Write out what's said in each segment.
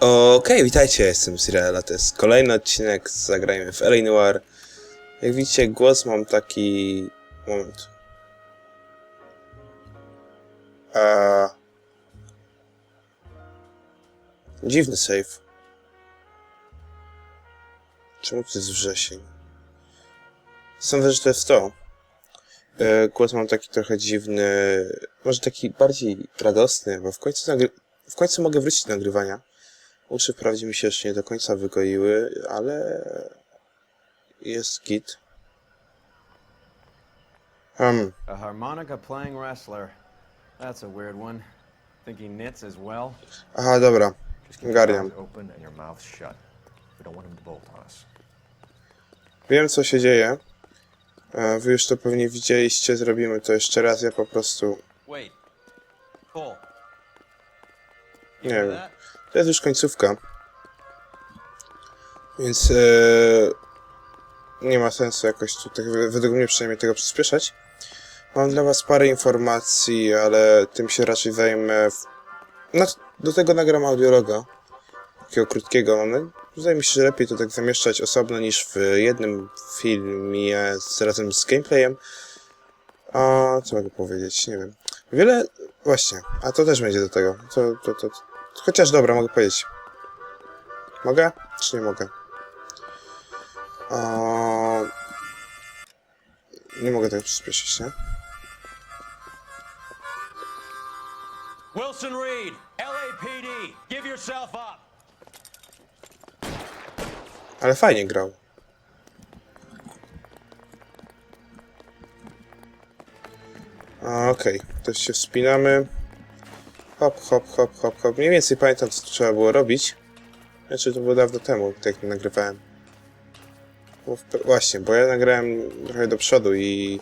Okej, witajcie, jestem Sirela, to jest kolejny odcinek Zagrajmy w LA Noir. Jak widzicie, głos mam taki... moment. A... Dziwny save. Czemu to jest wrzesień? Sądzę, że to jest to. Głos mam taki trochę dziwny, może taki bardziej radosny, bo w końcu, w końcu mogę wrócić do nagrywania. Uszy wprawdzie mi się jeszcze nie do końca wygoiły, ale jest git. Hmm, A harmonica playing wrestler. That's a weird one. Knits as well. aha, dobra. Us. Wiem, co się dzieje. E, Wy już to pewnie widzieliście, zrobimy to jeszcze raz, ja po prostu... Nie wiem. To jest już końcówka. Więc e, nie ma sensu jakoś tutaj, według mnie przynajmniej tego przyspieszać. Mam dla was parę informacji, ale tym się raczej zajmę. W... No, do tego nagram audiologa. Takiego krótkiego. No, wydaje mi się, że lepiej to tak zamieszczać osobno niż w jednym filmie z, razem z gameplayem. A co mogę powiedzieć? Nie wiem. Wiele. Właśnie, a to też będzie do tego. To, to, to, Chociaż dobra, mogę powiedzieć. Mogę? Czy nie mogę? O... Nie mogę tego przyspieszyć, nie? Wilson Reed, LAPD, give yourself up. Ale fajnie grał. Okej, to się wspinamy. Hop, hop, hop, hop, hop. Mniej więcej pamiętam, co trzeba było robić. Znaczy, to było dawno temu, tak nagrywałem. Bo właśnie, bo ja nagrałem trochę do przodu i...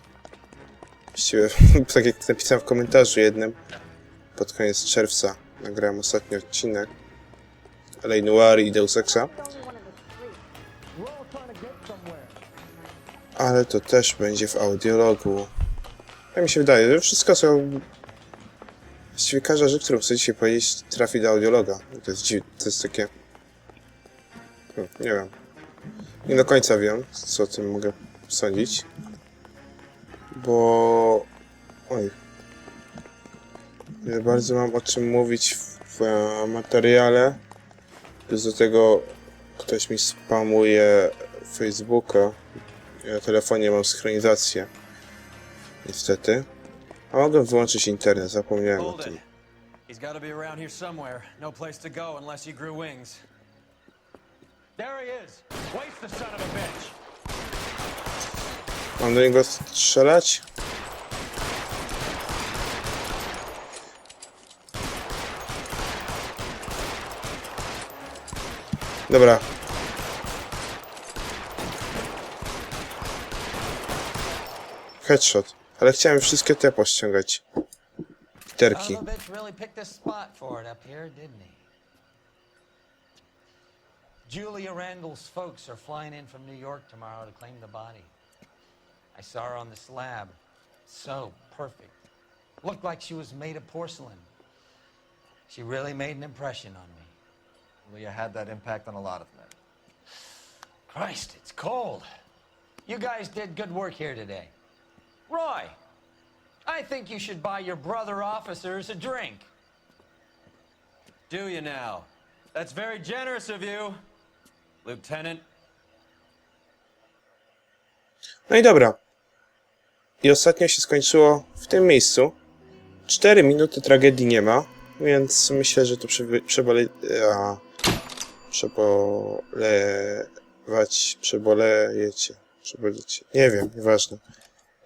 Właściwie, tak jak napisałem w komentarzu jednym, pod koniec czerwca nagrałem ostatni odcinek. LA Noir i Deus Exa. Ale to też będzie w audiologu. Tak mi się wydaje, że wszystko co... Właściwie każda rzecz, którą chcę dzisiaj powiedzieć, trafi do audiologa. To jest dziwne, to jest takie... Hmm, nie wiem. Nie do końca wiem, co o tym mogę sądzić. Bo... Oj. Nie bardzo mam o czym mówić w e, materiale. Plus do tego ktoś mi spamuje Facebooka. Ja na telefonie mam synchronizację. Niestety. A mogę wyłączyć internet, zapomniałem o tym. He's got to be around here somewhere. No place to go unless he grew wings. There he is. Waste the son of a bitch. Mam do niego strzelać? Dobra. Headshot. Ale chciałem wszystkie te pościągać. Literki. Son of a bitch really picked this spot for it up here, didn't he? Julia Randall's folks are flying in from New York tomorrow to claim the body. I saw her on the slab. So perfect. Looked like she was made of porcelain. She really made an impression on me. Well, you had that impact on a lot of men. Christ, it's cold. You guys did good work here today. Roy, I think you should buy your brother officers a drink. Do you now? That's very generous of you, Lieutenant. No i dobra. I ostatnio się skończyło w tym miejscu. 4 minuty tragedii nie ma, więc myślę, że to przebole... A, przebolewać... Przebolejecie. Przebolecie. Nie wiem, nieważne.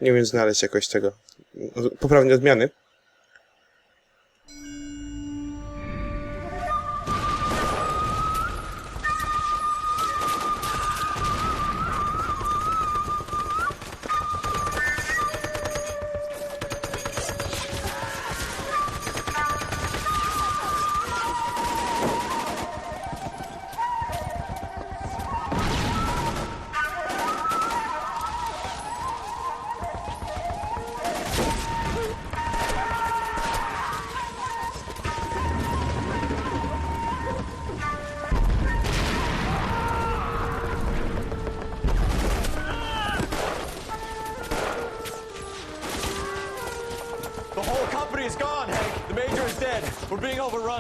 Nie wiem znaleźć jakoś tego... Poprawnej odmiany.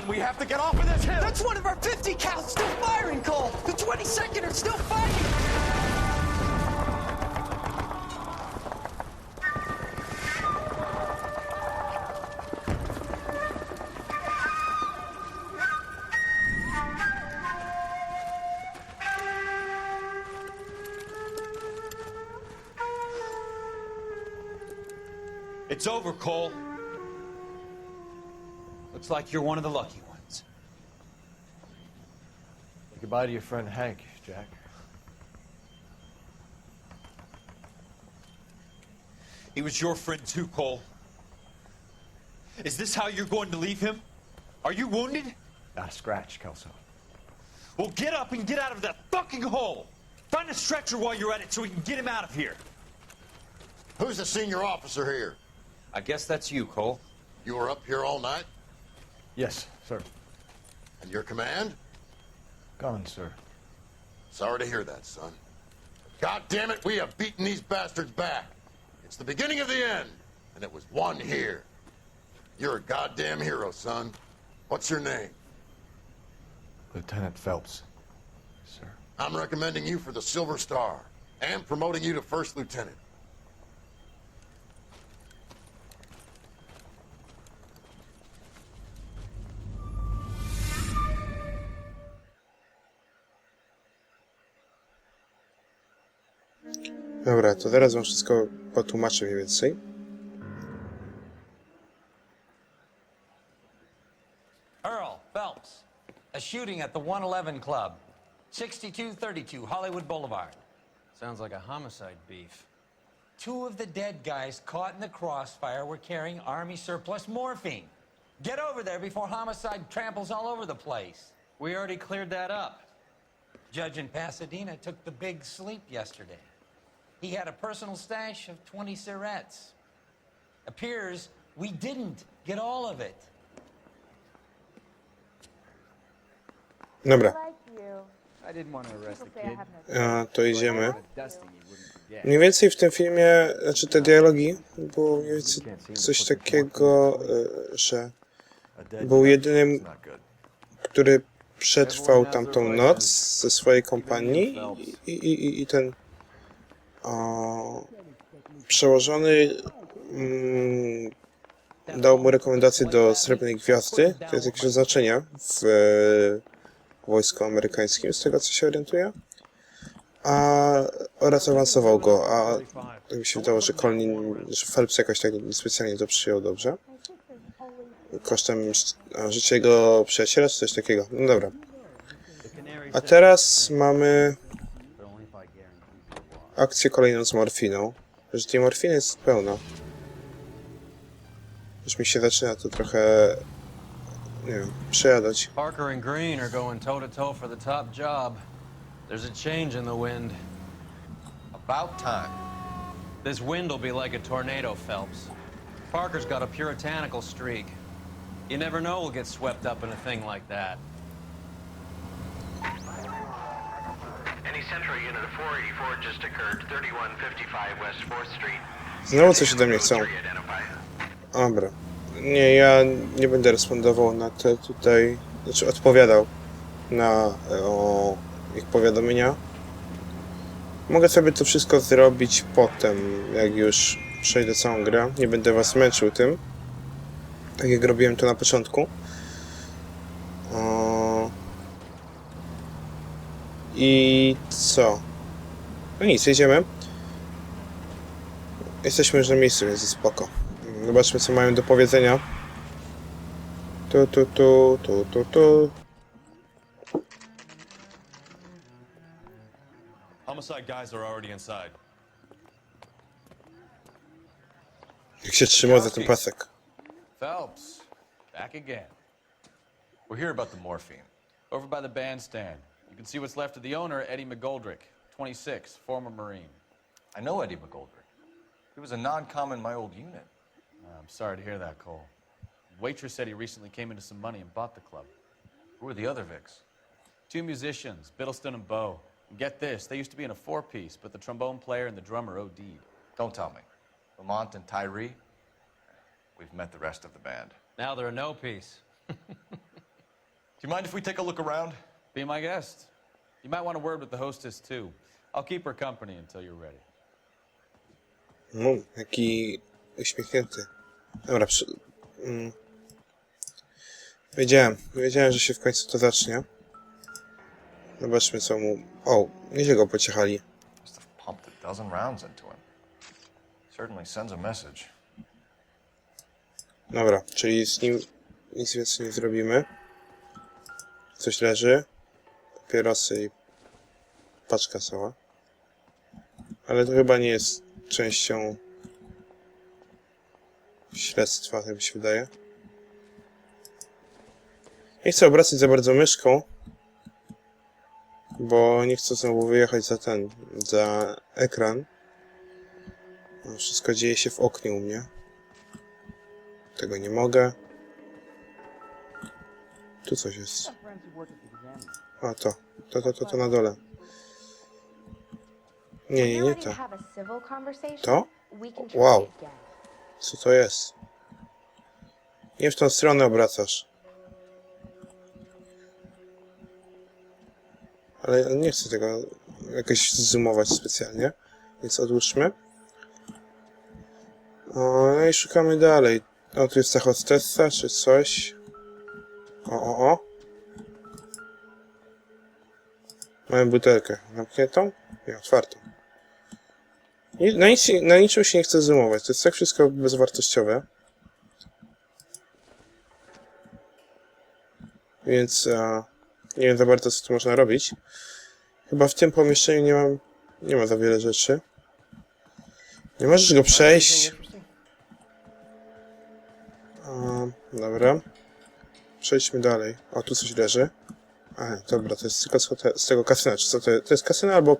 We have to get off of this hill. That's one of our 50 cows still firing, Cole. The 22nd are still fighting. It's over, Cole. Looks like you're one of the lucky ones. Say goodbye to your friend Hank, Jack. He was your friend too, Cole. Is this how you're going to leave him? Are you wounded? Not a scratch, Kelso. Well, get up and get out of that fucking hole. Find a stretcher while you're at it so we can get him out of here. Who's the senior officer here? I guess that's you, Cole. You were up here all night? Yes, sir. And your command? Gone, sir. Sorry to hear that, son. God damn it, we have beaten these bastards back. It's the beginning of the end, and it was one here. You're a goddamn hero, son. What's your name? Lieutenant Phelps, sir. I'm recommending you for the Silver Star and promoting you to first lieutenant. Dobra, to teraz wam wszystko potłumaczę mniej więcej. Earl Phelps, a shooting at the 111 Club, 6232 Hollywood Boulevard. Sounds like a homicide beef. Two of the dead guys caught in the crossfire were carrying Army surplus morphine. Get over there before homicide tramples all over the place. We already cleared that up. Judge in Pasadena took the big sleep yesterday. He had a personal stash of 20 cigarettes. Appears we didn't get all of it. Dobra, like you. I didn't want to arrest the People say I kid. have no a, to idziemy. But dusting he wouldn't forget. Mniej więcej w tym filmie, znaczy te dialogi, było mniej więcej coś takiego, e, że był jedynym, który przetrwał tamtą noc ze swojej kompanii i, i, i, i ten przełożony mm, dał mu rekomendację do Srebrnej Gwiazdy. To jest jakieś oznaczenie w e, wojsku amerykańskim, z tego co się orientuję. A, oraz awansował go, a mi się wydało, że Colin, że Phelps jakoś tak specjalnie to przyjął dobrze. Kosztem życia jego przyjaciela, czy coś takiego. No dobra. A teraz mamy akcję kolejną z morfiną. Że tej morfiny jest pełno. Już mi się zaczyna to trochę, nie wiem, przejadać. Parker and Green are going toe to toe for the top job. There's a change in the wind. About time. This wind will be like a tornado, Phelps. Parker's got a puritanical streak. You never know we'll get swept up in a thing like that. Znowu coś ode mnie chcą. Dobra. Nie, ja nie będę respondował na te tutaj, znaczy odpowiadał na o, ich powiadomienia. Mogę sobie to wszystko zrobić potem, jak już przejdę całą grę. Nie będę was męczył tym. Tak jak robiłem to na początku. I co? No nic, jedziemy. Jesteśmy już na miejscu, więc jest spoko. Zobaczmy, co mają do powiedzenia. Tu, tu, tu, tu, tu, tu. Homicide guys are already inside. Jak się trzymał za ten pasek. Phelps, back again. We're here about the morphine. Over by the bandstand. You can see what's left of the owner, Eddie McGoldrick, 26, former Marine. I know Eddie McGoldrick. He was a non-com in my old unit. Uh, I'm sorry to hear that, Cole. Waitress said he recently came into some money and bought the club. Who were the other Vics? Two musicians, Biddleston and Bow. And get this, they used to be in a four-piece, but the trombone player and the drummer OD'd. Don't tell me. Lamont and Tyree? we've met the rest of the band. Now they're a no piece. Do you mind if we take a look around? Be my guest. You might want a word with the hostess, too. I'll keep her company until you're ready. No, jaki uśmiechnięty. Dobra, przy... Mm. Wiedziałem, wiedziałem, że się w końcu to zacznie. Zobaczmy co mu... O, nieźle go pociechali. Must have pumped a dozen rounds into him. Certainly sends a message. Dobra, czyli z nim nic więcej nie zrobimy. Coś leży. Papierosy i paczka cała. Ale to chyba nie jest częścią śledztwa, tak mi się wydaje. Nie chcę obracać za bardzo myszką, bo nie chcę znowu wyjechać za ten, za ekran. Wszystko dzieje się w oknie u mnie. Tego nie mogę. Tu coś jest. A to. To, to, to, to na dole. Nie, nie, nie to. To? Wow. Co to jest? Nie w tą stronę obracasz. Ale nie chcę tego jakoś zoomować specjalnie. Więc odłóżmy. O, no i szukamy dalej. O, tu jest ta hostessa, czy coś. O, o, o. Mamy butelkę. Zamkniętą? Nie, otwartą. Ni- Na, nic, na niczym się nie chcę zoomować. To jest tak wszystko bezwartościowe. Więc e, nie wiem za bardzo, co tu można robić. Chyba w tym pomieszczeniu nie mam... Nie ma za wiele rzeczy. Nie możesz go przejść. A, dobra. Przejdźmy dalej. O, tu coś leży. A, dobra, to jest tylko z, tego kasyna. Czy co to? To jest kasyna albo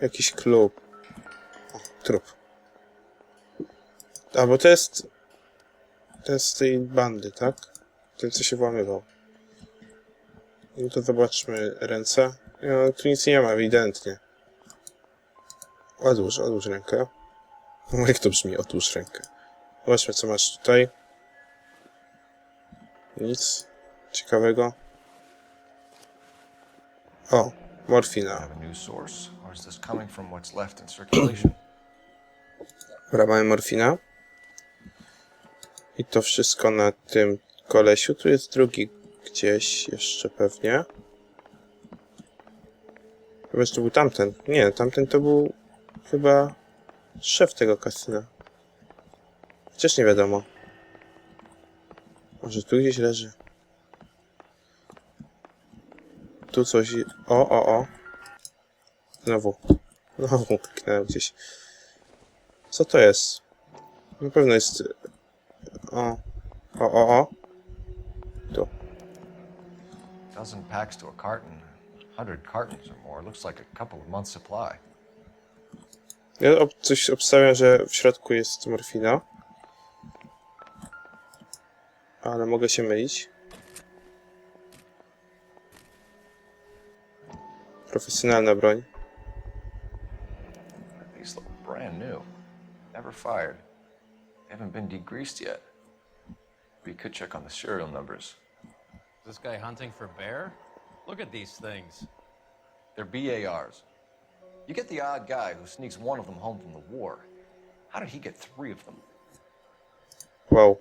jakiś klub? O, trup. Albo to jest... To jest z tej bandy, tak? Ten, co się włamywał. No to zobaczmy ręce. No, tu nic nie ma, ewidentnie. Odłóż, odłóż rękę. Jak to brzmi, odłóż rękę. Zobaczmy, co masz tutaj. Nic ciekawego. O, morfina. Have a new source, or is this coming from what's left in circulation? Dobra, mamy morfina. I to wszystko na tym kolesiu. Tu jest drugi gdzieś jeszcze pewnie. Chyba, że to był tamten. Nie, tamten to był chyba szef tego kasyna. Chociaż nie wiadomo. Może tu gdzieś leży. Tu coś... O, o, o. Znowu. Znowu kliknąłem gdzieś. Co to jest? Na pewno jest... O. O, o, o. Tu. dozen packs to a carton. Hundred cartons or more. Looks like a couple of months' supply. Ja ob coś obstawiam, że w środku jest morfina. Ale mogę się mylić. Profesjonalna broń. These look brand new. Never fired. They haven't been degreased yet. We could check on the serial numbers. Is this guy hunting for bear? Look at these things. They're BARs. You get the odd guy who sneaks one of them home from the war. How did he get three of them? Wow.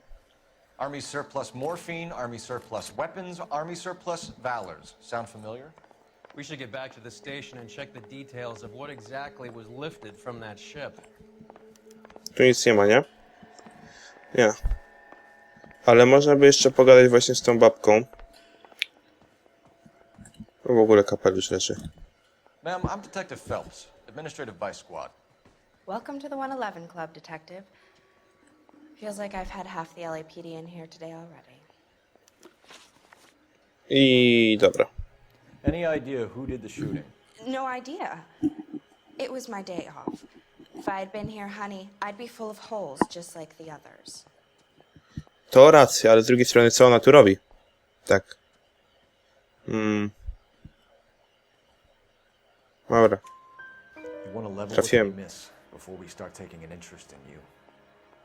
Army surplus morphine, Army surplus weapons, Army surplus valors. Sound familiar? We should get back to the station and check the details of what exactly was lifted from that ship. Tu nic nie ma, nie? Nie. Ale można by jeszcze pogadać właśnie z tą babką. W ogóle kapelusz leży. Ma'am, I'm Detective Phelps, Administrative Vice Squad. Welcome to the 111 Club, Detective. Feels like I've had half the LAPD in here today already. I dobra. Any idea who did the shooting? No idea. It was my day off. If I had been here, honey, I'd be full of holes just like the others. To racja, ale z drugiej strony co ona tu robi? Tak. Hmm. Dobra. You want to level with Trafiłem. me, miss, before we start taking an interest in you.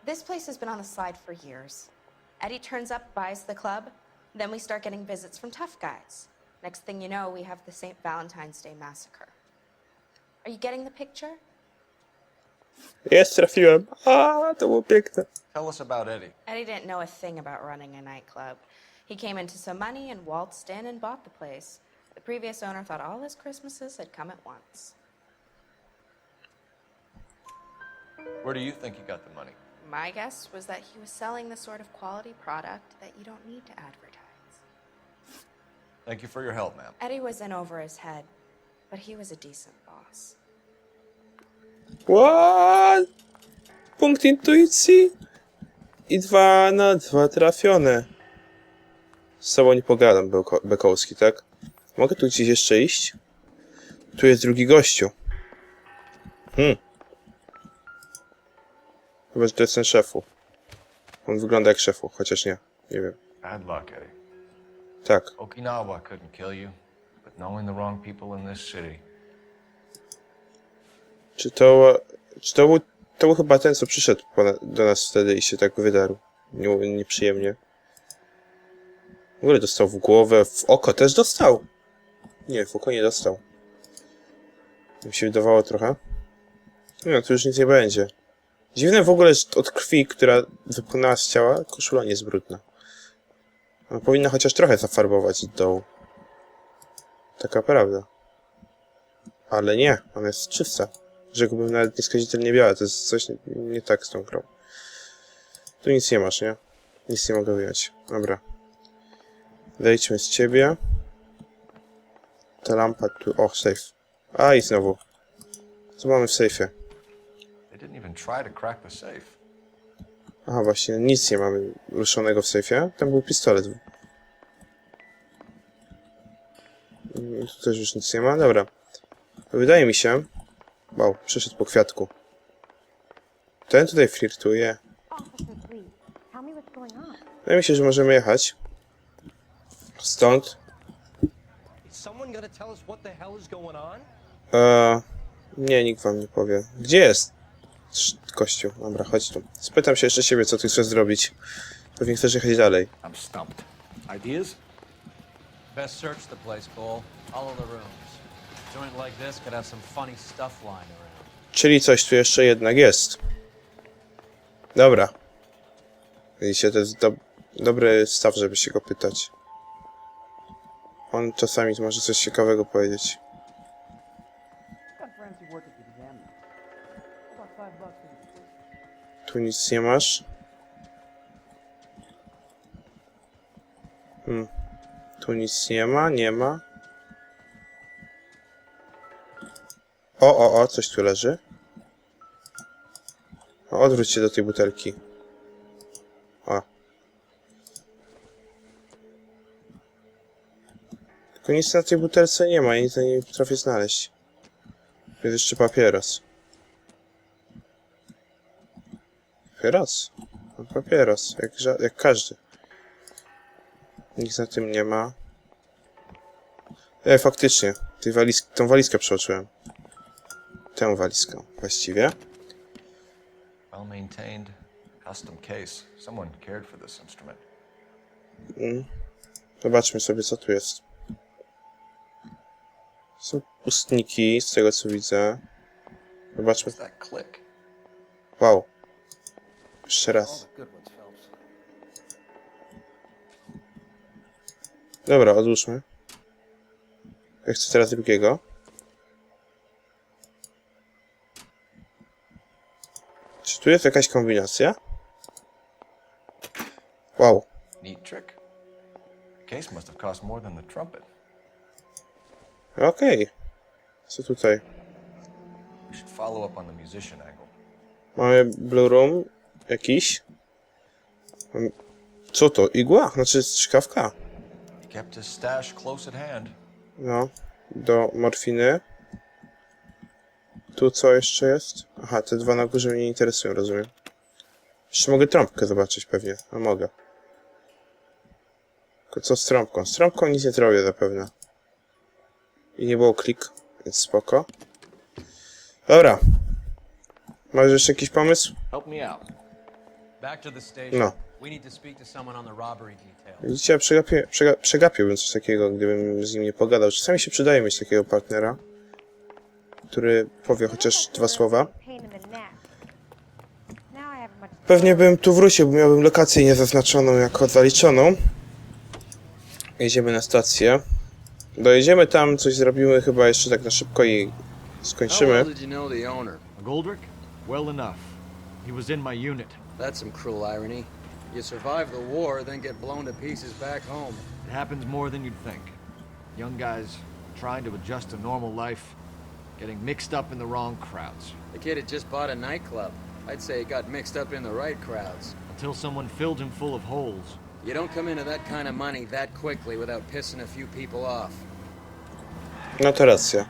This place has been on the slide for years. Eddie turns up, buys the club, then we start getting visits from tough guys. Next thing you know, we have the St. Valentine's Day massacre. Are you getting the picture? Jest, trafiłem. A, to było piękne. Tell us about Eddie. Eddie didn't know a thing about running a nightclub. He came into some money and waltzed in and bought the place. The previous owner thought all his Christmases had come at once. Where do you think he got the money? My guess was that he was selling the sort of quality product that you don't need to advertise. Thank you for your help, ma'am. Eddie was in over his head, but he was a decent boss. What? Punkt intuicji? I dwa na dwa trafione. Z sobą nie pogadam, Bekowski, tak? Mogę tu gdzieś jeszcze iść? Tu jest drugi gościu. Hmm. Chyba, że to jest ten szefu. On wygląda jak szefu, chociaż nie. Nie wiem. Bad luck, Eddie. Tak. Okinawa couldn't kill you, but knowing the wrong people in this city. Czy to... Czy to był... To był chyba ten, co przyszedł po na, do nas wtedy i się tak wydarł. Nie, nieprzyjemnie. W ogóle dostał w głowę, w oko też dostał. Nie, w oko nie dostał. Mi się wydawało trochę. No, tu już nic nie będzie. Dziwne w ogóle, że od krwi, która wypłynęła z ciała, koszula nie jest brudna. Ona powinna chociaż trochę zafarbować dołu. Taka prawda. Ale nie, ona jest czysta. Rzekłbym nawet nieskazitelnie biała, to jest coś nie, nie tak z tą grą. Tu nic nie masz, nie? Nic nie mogę wyjąć. Dobra. Wejdźmy z ciebie. Ta lampa tu... O, safe. A, i znowu. Co mamy w sejfie? They didn't even try to crack the safe. Aha, właśnie, nic nie mamy ruszonego w sejfie. Tam był pistolet. Mm, Tu też już nic nie ma. Dobra. Wydaje mi się... Wow, przyszedł po kwiatku. Ten tutaj flirtuje. Wydaje mi się, że możemy jechać. Stąd. Eee, nie, nikt wam nie powie. Gdzie jest? Kościół. Dobra, chodź tu. Spytam się jeszcze ciebie, co ty chcesz zrobić. Pewnie chcesz jechać dalej. I'm stumped. Ideas? Best search the place, Cole. All of the rooms. A joint like this could have some funny stuff lying around. Czyli coś tu jeszcze jednak jest. Dobra. Widzicie, to jest do, dobry staw, żeby się go pytać. On czasami może coś ciekawego powiedzieć. Tu nic nie masz. Hmm. Tu nic nie ma, nie ma. O, o, o, coś tu leży. Odwróć się do tej butelki. O. Tylko nic na tej butelce nie ma, ja na niej nie potrafię znaleźć. Jest jeszcze papieros. Papieros? Papieros, jak, jak każdy. Nic na tym nie ma. E, faktycznie. Tej waliz tą walizkę przeoczyłem. Tę walizkę właściwie. Well maintained, custom case. Someone cared for this instrument. Mm. Zobaczmy sobie, co tu jest. Są ustniki, z tego co widzę. Zobaczmy. Wow. Jeszcze raz. Dobra, odłóżmy. Ja chcę teraz drugiego. Czy tu jest jakaś kombinacja? Wow. Neat trick. The case must have cost more than the trumpet. Okej. Co tutaj? We should follow up on the musician angle. Mamy Blue Room jakiś. Co to? Igła? Znaczy strzykawka? No. Do morfiny. Tu co jeszcze jest? Aha, te dwa na górze mnie nie interesują, rozumiem. Jeszcze mogę trąbkę zobaczyć pewnie. No mogę. Tylko co z trąbką? Z trąbką nic nie zrobię zapewne. I nie było klik, więc spoko. Dobra. Masz jeszcze jakiś pomysł? Help me out. Back to the station. No. We need to speak to someone on the robbery detail. Widzicie, przegapię, przega, przegapiłbym coś takiego, gdybym z nim nie pogadał. Czasami się przydaje mieć takiego partnera, który powie chociaż dwa słowa. Pewnie bym tu wrócił, bo miałbym lokację niezaznaczoną jako zaliczoną. Jedziemy na stację. Dojedziemy tam, coś zrobimy chyba jeszcze tak na szybko i skończymy. Well enough. He was in my unit. That's some cruel irony. You survive the war, then get blown to pieces back home. It happens more than you'd think. Young guys trying to adjust to normal life, getting mixed up in the wrong crowds. The kid had just bought a nightclub. I'd say he got mixed up in the right crowds. Until someone filled him full of holes. You don't come into that kind of money that quickly without pissing a few people off. No to racja.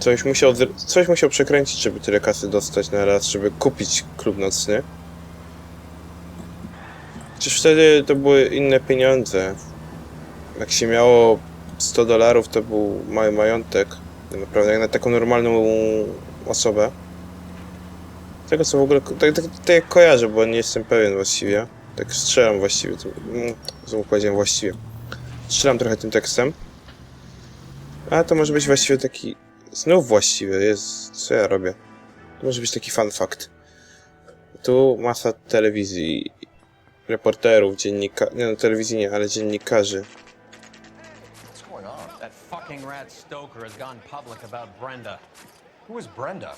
Coś musiał, coś musiał przekręcić, żeby tyle kasy dostać na raz, żeby kupić klub nocny. Przecież wtedy to były inne pieniądze. Jak się miało 100 dolarów, to był mały majątek. Tak Naprawdę, jak na taką normalną osobę. Tego co w ogóle, tak, tak, tak jak kojarzę, bo nie jestem pewien właściwie. Tak strzelam właściwie, to, mm, znowu powiedziałem właściwie. Strzelam trochę tym tekstem. A to może być właściwie taki. Znów właściwie jest. Co ja robię? To może być taki fun fact. Tu masa telewizji, reporterów, dziennikarzy. Nie no, telewizji nie, ale dziennikarzy. Fucking rat Stoker has gone public about Brenda. Who is Brenda?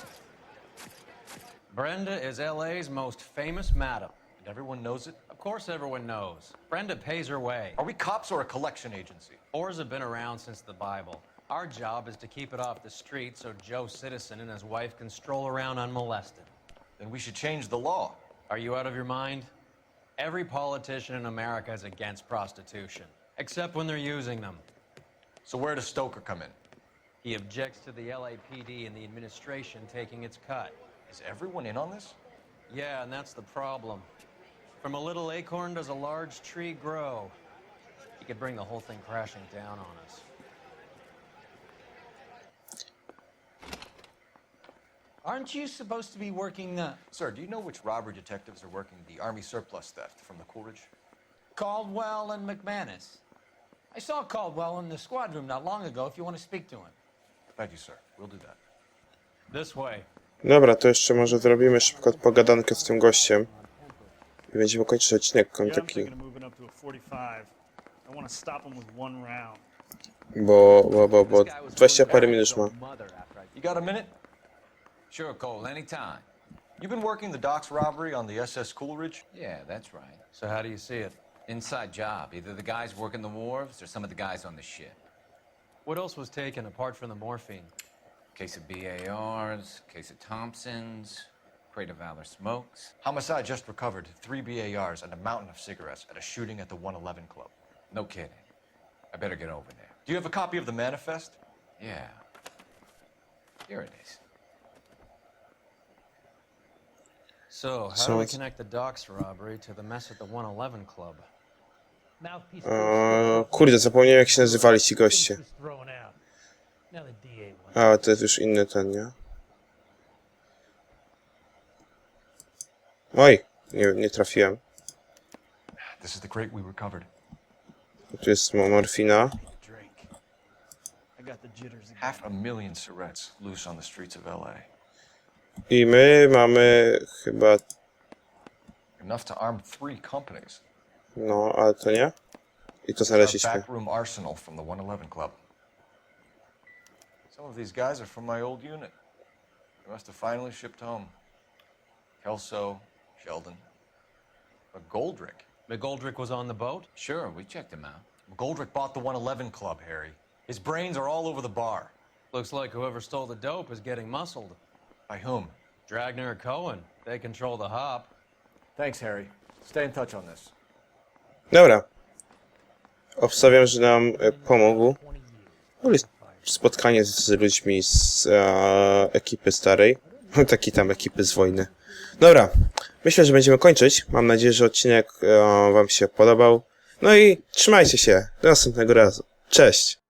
Brenda is LA's most famous madam. And everyone knows it? Of course everyone knows. Brenda pays her way. Are we cops or a collection agency? Whores have been around since the Bible. Our job is to keep it off the street so Joe Citizen and his wife can stroll around unmolested. Then we should change the law. Are you out of your mind? Every politician in America is against prostitution, except when they're using them. So where does Stoker come in? He objects to the LAPD and the administration taking its cut. Is everyone in on this? Yeah, and that's the problem. From a little acorn does a large tree grow. He could bring the whole thing crashing down on us. Aren't you supposed to be working the Sir, do you know which robbery detectives are working the Army surplus theft from the Coolidge? Caldwell and McManus? I saw Caldwell in the squad room not long ago if you want to speak to him. Thank you, sir. We'll do that. This way. Dobra, to jeszcze może zrobimy szybko pogadankę z tym gościem. I będziemy kończyć odcinek. On taki. thinking of moving up to a 45. I want to stop him with one round. Bo, bo, bo, bo 20 parę minut już ma. You got a minute? Sure, Cole, anytime. You've been working the docks robbery on the SS Coolidge? Yeah, that's right. So how do you see it? Inside job. Either the guys working the wharves or some of the guys on the ship. What else was taken apart from the morphine? Case of BARs, case of Thompsons, crate of Valor smokes. Homicide just recovered three BARs and a mountain of cigarettes at a shooting at the 111 Club. No kidding. I better get over there. Do you have a copy of the manifest? Yeah. Here it is. So, how So do we it's- connect the docks robbery to the mess at the 111 Club? Mouthpiece uh, Eee, kurde, zapomniałem jak się nazywali ci goście. was thrown out. Now the DA wants A, to jest już inny ten, nie? Oj, nie, nie trafiłem. This is the crate we recovered. Tu jest mo- morfina. drink. I got the jitters again. Half a million cigarettes loose on the streets of LA. I my mamy chyba... Enough to arm three companies. No, ale to nie? I to It's znaleźliśmy. backroom arsenal from the 111 Club. Some of these guys are from my old unit. They must have finally shipped home. Kelso, Sheldon, But Goldrick. McGoldrick was on the boat? Sure, we checked him out. McGoldrick bought the 111 Club, Harry. His brains are all over the bar. Looks like whoever stole the dope is getting muscled. By whom? Dragner or Cohen. They control the hop. Thanks, Harry. Stay in touch on this. Dobra. Obstawiam, że nam e, pomógł. W ogóle spotkanie z ludźmi z e, ekipy starej. Taki tam ekipy z wojny. Dobra. Myślę, że będziemy kończyć. Mam nadzieję, że odcinek e, Wam się podobał. No i trzymajcie się. Do następnego razu. Cześć.